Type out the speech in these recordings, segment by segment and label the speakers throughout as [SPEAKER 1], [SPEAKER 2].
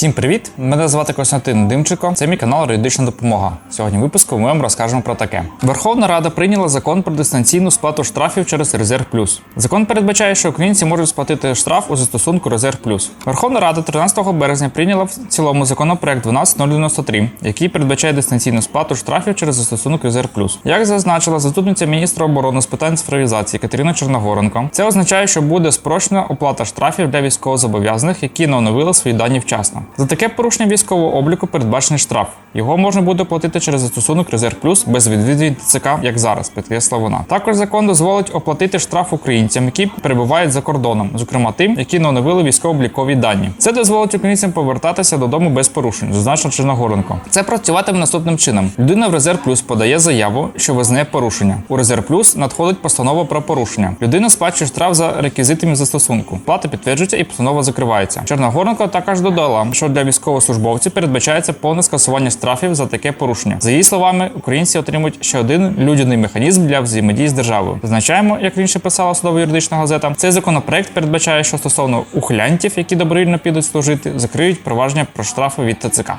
[SPEAKER 1] Всім привіт! Мене звати Костянтин Димченко. Це мій канал Юридична допомога. Сьогодні в випуску ми вам розкажемо про таке. Верховна Рада прийняла закон про дистанційну сплату штрафів через Резерв Плюс. Закон передбачає, що українці можуть сплатити штраф у застосунку Резерв Плюс. Верховна Рада 13 березня прийняла в цілому законопроект 12093, який передбачає дистанційну сплату штрафів через застосунок Резерв Плюс. Як зазначила заступниця міністра оборони з питань цифровізації Катерина Чорногоренко, це означає, що буде спрощена оплата штрафів для військовозобов'язаних, які не оновили свої дані вчасно. За таке порушення військового обліку передбачений штраф. Його можна буде платити через застосунок Резерв Плюс без відвідувань ТЦК, як зараз, підкресла вона. Також закон дозволить оплатити штраф українцям, які перебувають за кордоном, зокрема тим, які не оновили військово-облікові дані. Це дозволить українцям повертатися додому без порушень, зазначила Чорногоренко. Це працюватиме наступним чином: людина в Резерв Плюс подає заяву, що визнає порушення. У Резерв Плюс надходить постанова про порушення. Людина сплачує штраф за реквізитами застосунку. Плата підтверджується і постанова закривається. Чорногоренко також додала, що для військовослужбовців передбачається повне скасування штрафів за таке порушення. За її словами, українці отримують ще один людяний механізм для взаємодії з державою. Зазначаємо, як раніше писала судово юридична газета. Цей законопроект передбачає, що стосовно ухилянтів, які добровільно підуть служити, закриють провадження про штрафи від ТЦК.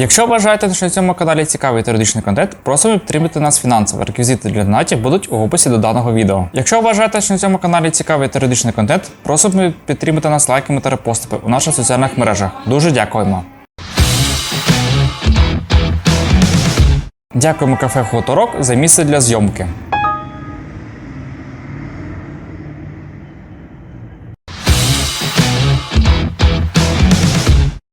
[SPEAKER 1] Якщо вважаєте, що на цьому каналі цікавий теоретичний контент, просимо підтримати нас фінансово. Реквізити для донатів будуть у описі до даного відео. Якщо вважаєте, що на цьому каналі цікавий теоретичний контент, просимо підтримати нас лайками та репостами у наших соціальних мережах. Дуже дякуємо. Дякуємо кафе Хуторок за місце для зйомки.